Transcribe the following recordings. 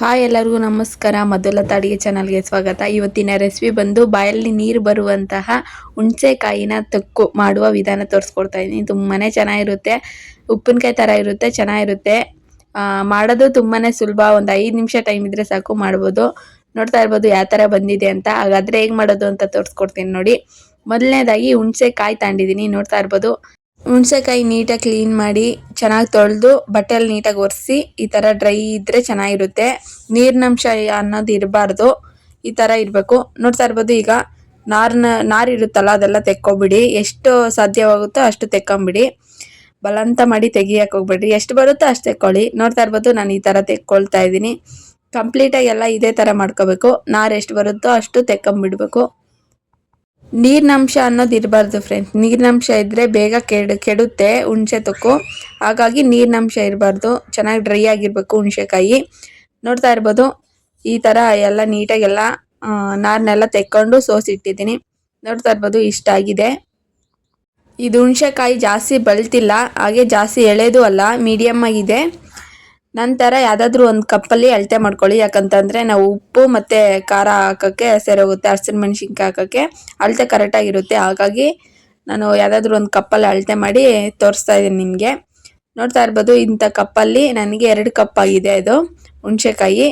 Hi ಎಲ್ಲರಿಗೂ ನಮಸ್ಕಾರ. ಮೊದಲ ಅಡುಗೆ ಚಾನಲ್ಗೆ ಸ್ವಾಗತ. ಇವತ್ತಿನ ರೆಸಿಪಿ ಬಂದು ಬಾಯಲ್ಲಿ ನೀರು ಬರುವಂತಹ ಹುಣಸೆಕಾಯಿನ ತಕ್ಕು ಮಾಡುವ ವಿಧಾನ ತೋರಿಸ್ಕೊಡ್ತಾ ಇದ್ದೀನಿ. ತುಂಬಾ ಚೆನ್ನಾಗಿರುತ್ತೆ. ಉಪ್ಪಿನಕಾಯಿ ಥರ ಇರುತ್ತೆ, ಚೆನ್ನಾಗಿರುತ್ತೆ. ಮಾಡೋದು ತುಂಬಾನೇ ಸುಲಭ. ಒಂದು ಐದು ನಿಮಿಷ ಟೈಮ್ ಇದ್ರೆ ಸಾಕು, ಮಾಡ್ಬೋದು. ನೋಡ್ತಾ ಇರ್ಬೋದು ಯಾವ ಥರ ಬಂದಿದೆ ಅಂತ. ಹಾಗಾದ್ರೆ ಹೇಗೆ ಮಾಡೋದು ಅಂತ ತೋರಿಸ್ಕೊಡ್ತೀನಿ ನೋಡಿ. ಮೊದಲನೇದಾಗಿ ಹುಣಸೆಕಾಯಿ ತಗೊಂಡಿದ್ದೀನಿ ನೋಡ್ತಾ ಇರ್ಬೋದು. ಹುಣಸೆಕಾಯಿ ನೀಟಾಗಿ ಕ್ಲೀನ್ ಮಾಡಿ ಚೆನ್ನಾಗಿ ತೊಳೆದು ಬಟ್ಟೆಯಲ್ಲಿ ನೀಟಾಗಿ ಒರೆಸಿ, ಈ ಥರ ಡ್ರೈ ಇದ್ದರೆ ಚೆನ್ನಾಗಿರುತ್ತೆ. ನೀರಿನಂಶ ಅನ್ನೋದು ಇರಬಾರ್ದು. ಈ ಥರ ಇರಬೇಕು. ನೋಡ್ತಾ ಇರ್ಬೋದು ಈಗ ನಾರ್ನ, ನಾರು ಇರುತ್ತಲ್ಲ ಅದೆಲ್ಲ ತೆಕ್ಕೊಬಿಡಿ. ಎಷ್ಟು ಸಾಧ್ಯವಾಗುತ್ತೋ ಅಷ್ಟು ತೆಕ್ಕೊಂಬಿಡಿ. ಬಲಂತ ಮಾಡಿ ತೆಗಿಯಕ್ಕೆ ಹೋಗ್ಬೇಡ್ರಿ. ಎಷ್ಟು ಬರುತ್ತೋ ಅಷ್ಟು ತೆಕ್ಕೊಳ್ಳಿ. ನೋಡ್ತಾ ಇರ್ಬೋದು ನಾನು ಈ ಥರ ತೆಕ್ಕೊಳ್ತಾ ಇದ್ದೀನಿ. ಕಂಪ್ಲೀಟಾಗಿ ಎಲ್ಲ ಇದೇ ಥರ ಮಾಡ್ಕೋಬೇಕು. ನಾರು ಎಷ್ಟು ಬರುತ್ತೋ ಅಷ್ಟು ತೆಕ್ಕೊಂಬಿಡ್ಬೇಕು. ನೀರಿನಂಶ ಅನ್ನೋದು ಇರಬಾರ್ದು ಫ್ರೆಂಡ್ಸ್ ನೀರಿನಂಶ ಇದ್ದರೆ ಬೇಗ ಕೆಡ, ಕೆಡುತ್ತೆ, ಹುಣಸೆ ತೊಕ್ಕು. ಹಾಗಾಗಿ ನೀರಿನಂಶ ಇರಬಾರ್ದು. ಚೆನ್ನಾಗಿ ಡ್ರೈ ಆಗಿರಬೇಕು ಹುಣಸೆಕಾಯಿ. ನೋಡ್ತಾ ಇರ್ಬೋದು, ಈ ಥರ ಎಲ್ಲ ನೀಟಾಗೆಲ್ಲ ನಾರನ್ನೆಲ್ಲ ತೆಕ್ಕೊಂಡು ಸೋಸಿಟ್ಟಿದ್ದೀನಿ ನೋಡ್ತಾ ಇರ್ಬೋದು, ಇಷ್ಟ ಆಗಿದೆ. ಇದು ಹುಣಸೆಕಾಯಿ ಜಾಸ್ತಿ ಬಲ್ತಿಲ್ಲ ಹಾಗೆ ಜಾಸ್ತಿ ಎಳೆದು ಅಲ್ಲ ಮೀಡಿಯಮ್ ಆಗಿದೆ. ನಂತರ ಯಾವುದಾದ್ರೂ ಒಂದು ಕಪ್ಪಲ್ಲಿ ಅಳತೆ ಮಾಡ್ಕೊಳ್ಳಿ. ಯಾಕಂತಂದರೆ ನಾವು ಉಪ್ಪು ಮತ್ತು ಖಾರ ಹಾಕೋಕ್ಕೆ ಸೇರೋಗುತ್ತೆ ಹಸಿರು ಮೆಣಸಿನ್ಕಾಯಿ ಹಾಕೋಕ್ಕೆ ಅಳತೆ ಕರೆಕ್ಟಾಗಿರುತ್ತೆ. ಹಾಗಾಗಿ ನಾನು ಯಾವುದಾದ್ರೂ ಒಂದು ಕಪ್ಪಲ್ಲಿ ಅಳತೆ ಮಾಡಿ ತೋರಿಸ್ತಾ ಇದ್ದೀನಿ ನಿಮಗೆ. ನೋಡ್ತಾ ಇರ್ಬೋದು, ಇಂಥ ಕಪ್ಪಲ್ಲಿ ನನಗೆ ಎರಡು ಕಪ್ ಆಗಿದೆ ಇದು ಹುಣಸೆಕಾಯಿ.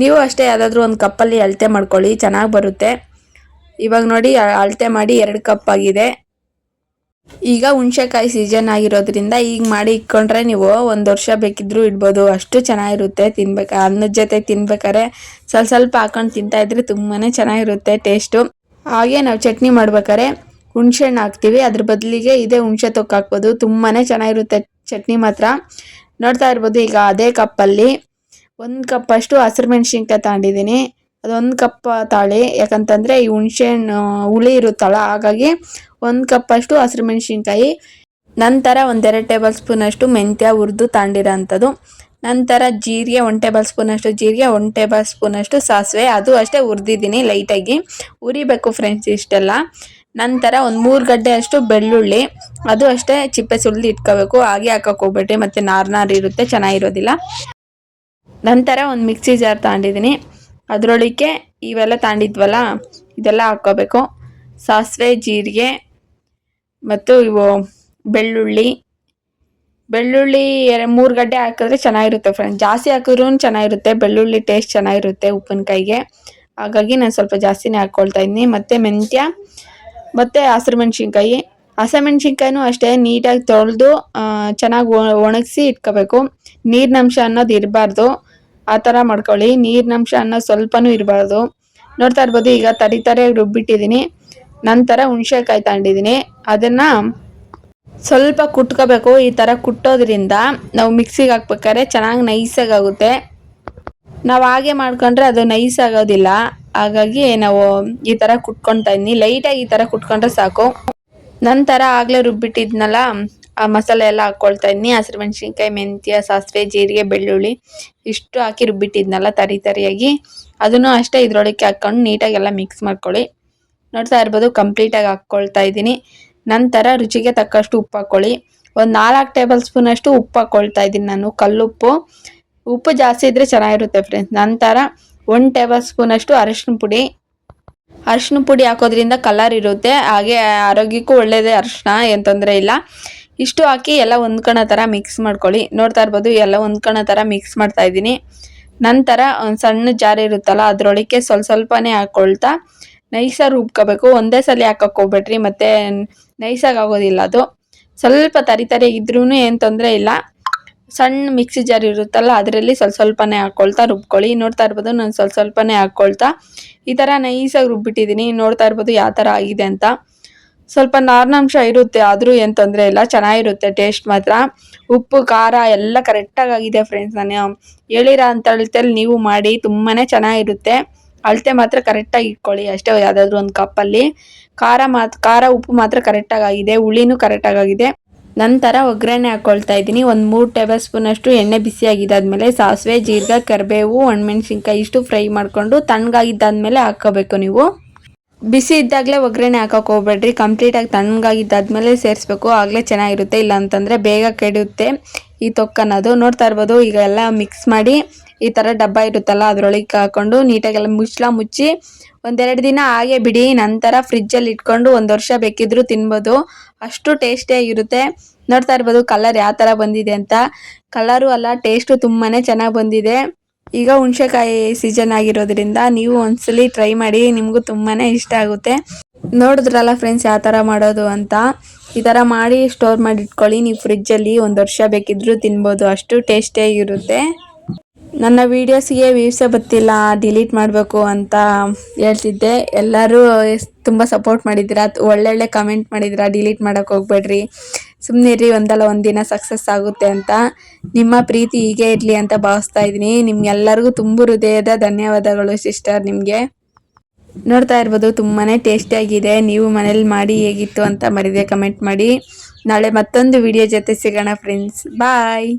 ನೀವು ಅಷ್ಟೇ ಯಾವುದಾದ್ರೂ ಒಂದು ಕಪ್ಪಲ್ಲಿ ಅಳತೆ ಮಾಡ್ಕೊಳ್ಳಿ, ಚೆನ್ನಾಗಿ ಬರುತ್ತೆ. ಇವಾಗ ನೋಡಿ, ಅಳತೆ ಮಾಡಿ ಎರಡು ಕಪ್ ಆಗಿದೆ. ಈಗ ಹುಣಸೆಕಾಯಿ ಸೀಸನ್ ಆಗಿರೋದ್ರಿಂದ ಈಗ ಮಾಡಿ ಇಟ್ಕೊಂಡ್ರೆ ನೀವು ಒಂದು ವರ್ಷ ಬೇಕಿದ್ರೂ ಇಡ್ಬೋದು. ಅಷ್ಟು ಚೆನ್ನಾಗಿರುತ್ತೆ ತಿನ್ಬೇಕು. ಅನ್ನದ ಜೊತೆ ತಿನ್ಬೇಕಾದ್ರೆ ಸ್ವಲ್ಪ ಸ್ವಲ್ಪ ಹಾಕೊಂಡು ತಿಂತಾ ಇದ್ರೆ ತುಂಬಾನೇ ಚೆನ್ನಾಗಿರುತ್ತೆ ಟೇಸ್ಟು ಹಾಗೆ ನಾವು ಚಟ್ನಿ ಮಾಡ್ಬೇಕಾದ್ರೆ ಹುಣಸೆ ಹಣ್ಣು ಹಾಕ್ತೀವಿ. ಅದ್ರ ಬದಲಿಗೆ ಇದೇ ಹುಣಸೆ ತೊಕ್ಕ ಹಾಕ್ಬೋದು. ತುಂಬಾನೇ ಚೆನ್ನಾಗಿರುತ್ತೆ ಚಟ್ನಿ ಮಾತ್ರ. ನೋಡ್ತಾ ಇರ್ಬೋದು ಈಗ ಅದೇ ಕಪ್ಪಲ್ಲಿ ಒಂದು ಕಪ್ ಅಷ್ಟು ಹಸಿರು ಮೆಣಸಿನ್ಕಾಯಿ ತಗೊಂಡಿದ್ದೀನಿ ಅದೊಂದು ಕಪ್ ತಾಳೆ, ಯಾಕಂತಂದ್ರೆ ಈ ಹುಣಸೆ ಹಣ್ಣು ಹುಳಿ ಇರುತ್ತಲ್ಲ, ಹಾಗಾಗಿ ಒಂದು ಕಪ್ ಅಷ್ಟು ಹಸಿರು ಮೆಣಸಿನ್ಕಾಯಿ. ನಂತರ ಒಂದೆರಡು ಟೇಬಲ್ ಸ್ಪೂನ್ ಅಷ್ಟು ಮೆಂತ್ಯ ಹುರಿದು ತಾಂಡಿರೋ ಅಂಥದ್ದು ನಂತರ ಜೀರಿಗೆ ಒನ್ ಟೇಬಲ್ ಸ್ಪೂನ್ ಅಷ್ಟು ಜೀರಿಗೆ ಒನ್ ಟೇಬಲ್ ಸ್ಪೂನ್ ಅಷ್ಟು ಸಾಸಿವೆ. ಅದು ಅಷ್ಟೇ ಹುರಿದಿದ್ದೀನಿ ಲೈಟಾಗಿ. ಉರಿಬೇಕು ಫ್ರೆಂಡ್ಸ್ ಇಷ್ಟೆಲ್ಲ. ನಂತರ ಒಂದು ಮೂರು ಗಡ್ಡೆ ಅಷ್ಟು ಬೆಳ್ಳುಳ್ಳಿ. ಅದು ಅಷ್ಟೇ ಚಿಪ್ಪೆ ಸುಲಿದು ಇಟ್ಕೋಬೇಕು. ಹಾಗೆ ಹಾಕಕ್ಕೆ ಹೋಗ್ಬೇಡ್ರಿ. ಮತ್ತು ನಾರು ನಾರು ಇರುತ್ತೆ, ಚೆನ್ನಾಗಿರೋದಿಲ್ಲ. ನಂತರ ಒಂದು ಮಿಕ್ಸಿ ಜಾರ್ ತಗೊಂಡಿದ್ದೀನಿ ಅದರೊಳಗೆ ಇವೆಲ್ಲ ತಾಂಡಿದ್ವಲ್ಲ, ಇದೆಲ್ಲ ಹಾಕೋಬೇಕು ಸಾಸಿವೆ, ಜೀರಿಗೆ ಮತ್ತು ಇವು ಬೆಳ್ಳುಳ್ಳಿ. ಬೆಳ್ಳುಳ್ಳಿ ಮೂರು ಗಡ್ಡೆ ಹಾಕಿದ್ರೆ ಚೆನ್ನಾಗಿರುತ್ತೆ ಫ್ರೆಂಡ್ ಜಾಸ್ತಿ ಹಾಕಿದ್ರೂ ಚೆನ್ನಾಗಿರುತ್ತೆ, ಬೆಳ್ಳುಳ್ಳಿ ಟೇಸ್ಟ್ ಚೆನ್ನಾಗಿರುತ್ತೆ ಉಪ್ಪಿನಕಾಯಿಗೆ. ಹಾಗಾಗಿ ನಾನು ಸ್ವಲ್ಪ ಜಾಸ್ತಿನೇ ಹಾಕ್ಕೊಳ್ತಾ ಇದ್ದೀನಿ. ಮತ್ತು ಮೆಂತ್ಯ, ಮತ್ತು ಹಸಿರು ಮೆಣಸಿನ್ಕಾಯಿ ಹಸಿಮೆಣ್ಸಿನ್ಕಾಯಿನೂ ಅಷ್ಟೇ ನೀಟಾಗಿ ತೊಳೆದು ಚೆನ್ನಾಗಿ ಒಣಗಿಸಿ ಇಟ್ಕೋಬೇಕು. ನೀರಿನಂಶ ಅನ್ನೋದು ಇರಬಾರ್ದು. ಆ ಥರ ಮಾಡ್ಕೊಳ್ಳಿ ನೀರಿನಂಶ ಅನ್ನ ಸ್ವಲ್ಪನೂ ಇರಬಾರ್ದು. ನೋಡ್ತಾ ಇರ್ಬೋದು, ಈಗ ತರಿ ತರಿಯಾಗಿ ರುಬ್ಬಿಟ್ಟಿದ್ದೀನಿ. ನಂತರ ಹುಣಸೆಕಾಯಿ ತಗೊಂಡಿದ್ದೀನಿ. ಅದನ್ನು ಸ್ವಲ್ಪ ಕುಟ್ಕೋಬೇಕು. ಈ ಥರ ಕುಟ್ಟೋದ್ರಿಂದ ನಾವು ಮಿಕ್ಸಿಗೆ ಹಾಕ್ಬೇಕಾದ್ರೆ ಚೆನ್ನಾಗಿ ನೈಸಾಗಿ ಆಗುತ್ತೆ ನಾವು ಹಾಗೆ ಮಾಡ್ಕೊಂಡ್ರೆ ಅದು ನೈಸ್ ಆಗೋದಿಲ್ಲ ಹಾಗಾಗಿ ನಾವು ಈ ಥರ ಕುಟ್ಕೊತಾ ಇದ್ದೀನಿ. ಲೈಟಾಗಿ ಈ ಥರ ಕುಟ್ಕೊಂಡ್ರೆ ಸಾಕು. ನಂತರ ಆಗಲೇ ರುಬ್ಬಿಟ್ಟಿದ್ನಲ್ಲ ಮಸಾಲೆ ಎಲ್ಲ ಹಾಕ್ಕೊಳ್ತಾ ಇದ್ದೀನಿ ಹಸಿರು ಮೆಣಸಿನ್ಕಾಯಿ, ಮೆಂತ್ಯ, ಸಾಸಿವೆ, ಜೀರಿಗೆ, ಬೆಳ್ಳುಳ್ಳಿ ಇಷ್ಟು ಹಾಕಿ ರುಬ್ಬಿಟ್ಟಿದ್ನಲ್ಲ ತರಿ ತರಿಯಾಗಿ. ಅದನ್ನು ಅಷ್ಟೇ ಇದ್ರೊಳಗೆ ಹಾಕ್ಕೊಂಡು ನೀಟಾಗಿ ಎಲ್ಲ ಮಿಕ್ಸ್ ಮಾಡ್ಕೊಳ್ಳಿ. ನೋಡ್ತಾ ಇರ್ಬೋದು ಕಂಪ್ಲೀಟಾಗಿ ಹಾಕ್ಕೊಳ್ತಾ ಇದ್ದೀನಿ. ನಂತರ ರುಚಿಗೆ ತಕ್ಕಷ್ಟು ಉಪ್ಪು ಹಾಕ್ಕೊಳ್ಳಿ ಒಂದು ನಾಲ್ಕು ಟೇಬಲ್ ಸ್ಪೂನ್ ಅಷ್ಟು ಉಪ್ಪು ಹಾಕ್ಕೊಳ್ತಾ ಇದ್ದೀನಿ ನಾನು. ಕಲ್ಲುಪ್ಪು. ಉಪ್ಪು ಜಾಸ್ತಿ ಇದ್ದರೆ ಚೆನ್ನಾಗಿರುತ್ತೆ ಫ್ರೆಂಡ್ಸ್ ನಂತರ ಒಂದು ಟೇಬಲ್ ಸ್ಪೂನ್ ಅಷ್ಟು ಅರಿಶಿನ ಪುಡಿ. ಅರಶಿನ ಪುಡಿ ಹಾಕೋದ್ರಿಂದ ಕಲರ್ ಇರುತ್ತೆ. ಹಾಗೆ ಆರೋಗ್ಯಕ್ಕೂ ಒಳ್ಳೆಯದೇ ಅರಿಶಿನ ಏನು ತೊಂದರೆ ಇಲ್ಲ. ಇಷ್ಟು ಹಾಕಿ ಎಲ್ಲ ಹೊಂದ್ಕೊಳೋ ಥರ ಮಿಕ್ಸ್ ಮಾಡ್ಕೊಳ್ಳಿ. ನೋಡ್ತಾ ಇರ್ಬೋದು ಎಲ್ಲ ಹೊಂದ್ಕೊಳೋ ಥರ ಮಿಕ್ಸ್ ಮಾಡ್ತಾ ಇದ್ದೀನಿ. ನಂತರ ಒಂದು ಸಣ್ಣ ಜಾರ್ ಇರುತ್ತಲ್ಲ ಅದರೊಳಗೆ ಸ್ವಲ್ಪ ಸ್ವಲ್ಪನೇ ಹಾಕ್ಕೊಳ್ತಾ ನೈಸಾಗಿ ರುಬ್ಕೋಬೇಕು. ಒಂದೇ ಸಲ ಹಾಕಕ್ಕೆ ಮತ್ತೆ ನೈಸಾಗಿ ಆಗೋದಿಲ್ಲ ಅದು. ಸ್ವಲ್ಪ ತರಿ ತರಿ ಇದ್ರೂ ಏನು ತೊಂದರೆ ಇಲ್ಲ. ಸಣ್ಣ ಮಿಕ್ಸಿ ಜಾರ್ ಇರುತ್ತಲ್ಲ, ಅದರಲ್ಲಿ ಸ್ವಲ್ಪ ಸ್ವಲ್ಪನೇ ಹಾಕ್ಕೊಳ್ತಾ ರುಬ್ಕೊಳ್ಳಿ. ನೋಡ್ತಾ ಇರ್ಬೋದು ನಾನು ಸ್ವಲ್ಪ ಸ್ವಲ್ಪನೇ ಹಾಕ್ಕೊಳ್ತಾ ಈ ಥರ ನೈಸಾಗಿ ರುಬ್ಬಿಟ್ಟಿದ್ದೀನಿ. ನೋಡ್ತಾ ಇರ್ಬೋದು ಯಾವ ಥರ ಆಗಿದೆ ಅಂತ. ಸ್ವಲ್ಪ ನಾರಿನಾಂಶ ಇರುತ್ತೆ, ಆದರೂ ಏನು ತೊಂದರೆ ಇಲ್ಲ, ಚೆನ್ನಾಗಿರುತ್ತೆ ಟೇಸ್ಟ್ ಮಾತ್ರ. ಉಪ್ಪು, ಖಾರ ಎಲ್ಲ ಕರೆಕ್ಟಾಗಿ ಆಗಿದೆ ಫ್ರೆಂಡ್ಸ್ ನಾನು. ಹೇಳಿರೋ ಅಂತ ಅಳತೆಯಲ್ಲಿ ನೀವು ಮಾಡಿ ತುಂಬಾ ಚೆನ್ನಾಗಿರುತ್ತೆ. ಅಳತೆ ಮಾತ್ರ ಕರೆಕ್ಟಾಗಿ ಇಟ್ಕೊಳ್ಳಿ, ಅಷ್ಟೇ ಯಾವುದಾದ್ರೂ ಒಂದು ಕಪ್ಪಲ್ಲಿ. ಖಾರ ಮಾತ್, ಖಾರ, ಉಪ್ಪು ಮಾತ್ರ ಕರೆಕ್ಟಾಗಿ ಆಗಿದೆ, ಹುಳಿನೂ ಕರೆಕ್ಟಾಗಿ ಆಗಿದೆ. ನಂತರ ಒಗ್ಗರಣೆ ಹಾಕ್ಕೊಳ್ತಾ ಇದ್ದೀನಿ, ಒಂದು ಮೂರು ಟೇಬಲ್ ಸ್ಪೂನ್ ಅಷ್ಟು ಎಣ್ಣೆ ಬಿಸಿ ಆಗಿದ್ದಾದ್ಮೇಲೆ ಸಾಸಿವೆ, ಜೀರಿಗೆ, ಕರಿಬೇವು ಒಣಮೆಣ್ಸಿನ್ಕಾಯಿ ಇಷ್ಟು ಫ್ರೈ ಮಾಡಿಕೊಂಡು ತಣ್ಣಗಾಗಿದ್ದಾದ್ಮೇಲೆ ಹಾಕ್ಕೋಬೇಕು ನೀವು. ಬಿಸಿ ಇದ್ದಾಗಲೇ ಒಗ್ಗರಣೆ ಹಾಕಕ್ಕೆ ಹೋಗ್ಬೇಡ್ರಿ. ಕಂಪ್ಲೀಟಾಗಿ ತಣ್ಣಗಾಗಿದ್ದಾದ್ಮೇಲೆ ಸೇರಿಸ್ಬೇಕು. ಆಗಲೇ ಚೆನ್ನಾಗಿರುತ್ತೆ. ಇಲ್ಲ ಅಂತಂದರೆ ಬೇಗ ಕೆಡುತ್ತೆ ಈ ತೊಕ್ಕನ್ನೋದು ನೋಡ್ತಾ ಇರ್ಬೋದು, ಈಗ ಎಲ್ಲ ಮಿಕ್ಸ್ ಮಾಡಿ ಈ ಥರ ಡಬ್ಬ ಇರುತ್ತಲ್ಲ, ಅದರೊಳಗೆ ಹಾಕೊಂಡು ನೀಟಾಗೆಲ್ಲ ಮುಚ್ಚಲ ಮುಚ್ಚಿ ಒಂದೆರಡು ದಿನ ಹಾಗೆ ಬಿಡಿ. ನಂತರ ಫ್ರಿಜ್ಜಲ್ಲಿ ಇಟ್ಕೊಂಡು ಒಂದು ವರ್ಷ ಬೇಕಿದ್ರೂ ತಿನ್ಬೋದು. ಅಷ್ಟು ಟೇಸ್ಟಿಯಾಗಿರುತ್ತೆ ನೋಡ್ತಾ ಇರ್ಬೋದು ಕಲರ್ ಯಾವ ಥರ ಬಂದಿದೆ ಅಂತ. ಕಲರು ಅಲ್ಲ ಟೇಸ್ಟು ತುಂಬಾ ಚೆನ್ನಾಗಿ ಬಂದಿದೆ. ಈಗ ಹುಣ್ಸೆಕಾಯಿ ಸೀಸನ್ ಆಗಿರೋದ್ರಿಂದ ನೀವು ಒಂದ್ಸಲಿ ಟ್ರೈ ಮಾಡಿ, ನಿಮಗೂ ತುಂಬಾ ಇಷ್ಟ ಆಗುತ್ತೆ. ನೋಡಿದ್ರಲ್ಲ ಫ್ರೆಂಡ್ಸ್ ಯಾವ ಥರ ಮಾಡೋದು ಅಂತ? ಈ ಥರ ಮಾಡಿ ಸ್ಟೋರ್ ಮಾಡಿ ಇಟ್ಕೊಳ್ಳಿ. ನೀವು ಫ್ರಿಜ್ಜಲ್ಲಿ ಒಂದು ವರ್ಷ ಬೇಕಿದ್ದರೂ ತಿನ್ಬೋದು. ಅಷ್ಟು ಟೇಸ್ಟಿಯಾಗಿರುತ್ತೆ ನನ್ನ ವೀಡಿಯೋಸ್ಗೆ ವ್ಯೂಸೇ ಬತ್ತಿಲ್ಲ ಡಿಲೀಟ್ ಮಾಡಬೇಕು ಅಂತ ಹೇಳ್ತಿದ್ದೆ. ಎಲ್ಲರೂ ತುಂಬ ಸಪೋರ್ಟ್ ಮಾಡಿದ್ದೀರಾ? ಒಳ್ಳೊಳ್ಳೆ ಕಮೆಂಟ್ ಮಾಡಿದ್ದೀರಾ? ಡಿಲೀಟ್ ಮಾಡೋಕ್ಕೆ ಹೋಗ್ಬೇಡ್ರಿ. ಸುಮ್ಮನೆ ಇರಿ ಒಂದಲ್ಲ ಒಂದಿನ ಸಕ್ಸಸ್ ಆಗುತ್ತೆ ಅಂತ. ನಿಮ್ಮ ಪ್ರೀತಿ ಹೀಗೆ ಇರಲಿ ಅಂತ ಭಾವಿಸ್ತಾ ಇದ್ದೀನಿ. ನಿಮ್ಗೆಲ್ಲರಿಗೂ ತುಂಬ ಹೃದಯದ ಧನ್ಯವಾದಗಳು ಸಿಸ್ಟರ್ ನಿಮಗೆ. ನೋಡ್ತಾ ಇರ್ಬೋದು, ತುಂಬಾನೇ ಟೇಸ್ಟಿಯಾಗಿದೆ ನೀವು ಮನೇಲಿ ಮಾಡಿ ಹೇಗಿತ್ತು ಅಂತ ಮರಿದೆ ಕಮೆಂಟ್ ಮಾಡಿ. ನಾಳೆ ಮತ್ತೊಂದು ವಿಡಿಯೋ ಜೊತೆ ಸಿಗೋಣ ಫ್ರೆಂಡ್ಸ್ ಬಾಯ್